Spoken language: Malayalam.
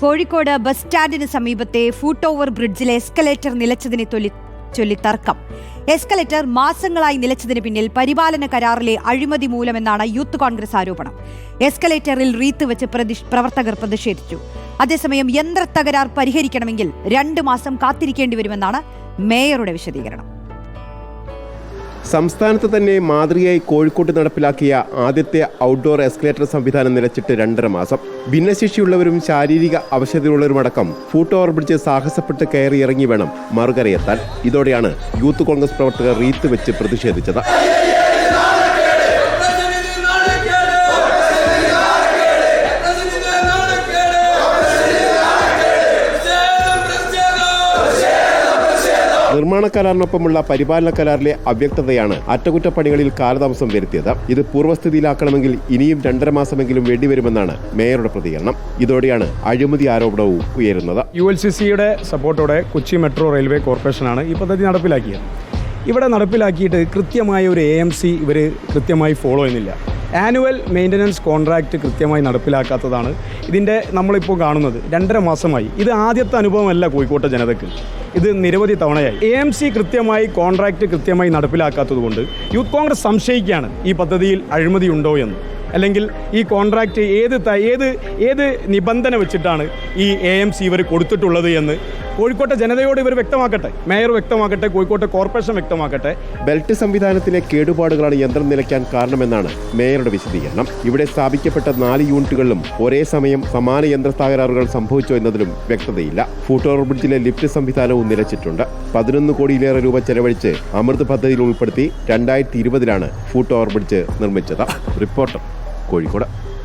കോഴിക്കോട് ബസ് സ്റ്റാൻഡിന് സമീപത്തെ ഫൂട്ട് ഓവർ ബ്രിഡ്ജിലെ എസ്കലേറ്റർ നിലച്ചതിനെ തൊലി ചൊല്ലി തർക്കം. എസ്കലേറ്റർ മാസങ്ങളായി നിലച്ചതിന് പിന്നിൽ പരിപാലന കരാറിലെ അഴിമതി മൂലമെന്നാണ് യൂത്ത് കോൺഗ്രസ് ആരോപണം. എസ്കലേറ്ററിൽ റീത്ത് വെച്ച് പ്രവർത്തകർ പ്രതിഷേധിച്ചു. അതേസമയം യന്ത്ര തകരാർ പരിഹരിക്കണമെങ്കിൽ രണ്ട് മാസം കാത്തിരിക്കേണ്ടി വരുമെന്നാണ് മേയറുടെ വിശദീകരണം. സംസ്ഥാനത്ത് തന്നെ മാതൃകയായി കോഴിക്കോട്ട് നടപ്പിലാക്കിയ ആദ്യത്തെ ഔട്ട്ഡോർ എസ്കലേറ്റർ സംവിധാനം നിലച്ചിട്ട് രണ്ടര മാസം. ഭിന്നശേഷിയുള്ളവരും ശാരീരിക അവശതയുള്ളവരുമടക്കം ഫൂട്ട് ഓവർ ബ്രിഡ്ജ് സാഹസപ്പെട്ട് കയറി ഇറങ്ങി വേണം മറുകരയെത്താൻ. ഇതോടെയാണ് യൂത്ത് കോൺഗ്രസ് പ്രവർത്തകർ റീത്ത് വെച്ച് പ്രതിഷേധിച്ചത്. നിർമ്മാണ കരാറിനൊപ്പമുള്ള പരിപാലന കരാറിലെ അവ്യക്തതയാണ് അറ്റകുറ്റപ്പണികളിൽ കാലതാമസം വരുത്തിയത്. ഇത് പൂർവസ്ഥിതിയിലാക്കണമെങ്കിൽ ഇനിയും രണ്ടര മാസമെങ്കിലും വേണ്ടിവരുമെന്നാണ് മേയറുടെ പ്രതികരണം. ഇതോടെയാണ് അഴിമതി ആരോപണവും ഉയരുന്നത്. യു എൽ സി സിയുടെ സപ്പോർട്ടോടെ കൊച്ചി മെട്രോ റെയിൽവേ കോർപ്പറേഷനാണ് ഈ പദ്ധതി നടപ്പിലാക്കിയത്. ഇവിടെ നടപ്പിലാക്കിയിട്ട് കൃത്യമായ ഒരു എ എം സി ഇവർ കൃത്യമായി ഫോളോ ചെയ്യുന്നില്ല. ആനുവൽ മെയിന്റനൻസ് കോൺട്രാക്റ്റ് കൃത്യമായി നടപ്പിലാക്കാത്തതാണ് ഇതിന്റെ നമ്മളിപ്പോൾ കാണുന്നത്. രണ്ടര മാസമായി. ഇത് ആദ്യത്തെ അനുഭവമല്ല കോഴിക്കോട്ടെ ജനതയ്ക്ക് ഇത് നിരവധി തവണയായി. എ എം സി കൃത്യമായി കോൺട്രാക്റ്റ് കൃത്യമായി നടപ്പിലാക്കാത്തതുകൊണ്ട് യൂത്ത് കോൺഗ്രസ് സംശയിക്കുകയാണ് ഈ പദ്ധതിയിൽ അഴിമതി ഉണ്ടോ എന്ന്. അല്ലെങ്കിൽ ഈ കോൺട്രാക്റ്റ് ഏത് ഏത് ഏത് നിബന്ധന വെച്ചിട്ടാണ് ഈ എ എം സി ഇവർ കൊടുത്തിട്ടുള്ളത് എന്ന് കോഴിക്കോട്ടെ ജനതയോട് ഇവർ വ്യക്തമാക്കട്ടെ. മേയർ വ്യക്തമാക്കട്ടെ കോഴിക്കോട്ടെ കോർപ്പറേഷൻ വ്യക്തമാക്കട്ടെ. ബെൽറ്റ് സംവിധാനത്തിലെ കേടുപാടുകളാണ് യന്ത്രം നിലയ്ക്കാൻ കാരണമെന്നാണ് മേയറുടെ വിശദീകരണം. ഇവിടെ സ്ഥാപിക്കപ്പെട്ട നാല് യൂണിറ്റുകളിലും ഒരേ സമയം സമാന യന്ത്ര തകരാറുകൾ സംഭവിച്ചോ എന്നതിലും വ്യക്തതയില്ല. ഫൂട്ട് ഓവർ ബ്രിഡ്ജിലെ ലിഫ്റ്റ് സംവിധാനവും നിലച്ചിട്ടുണ്ട്. പതിനൊന്ന് കോടിയിലേറെ രൂപ ചെലവഴിച്ച് അമൃത് പദ്ധതിയിൽ ഉൾപ്പെടുത്തി രണ്ടായിരത്തി ഇരുപതിലാണ് ഫൂട്ട് ഓവർ ബ്രിഡ്ജ് നിർമ്മിച്ചത്. റിപ്പോർട്ടർ കോഴിക്കോട്.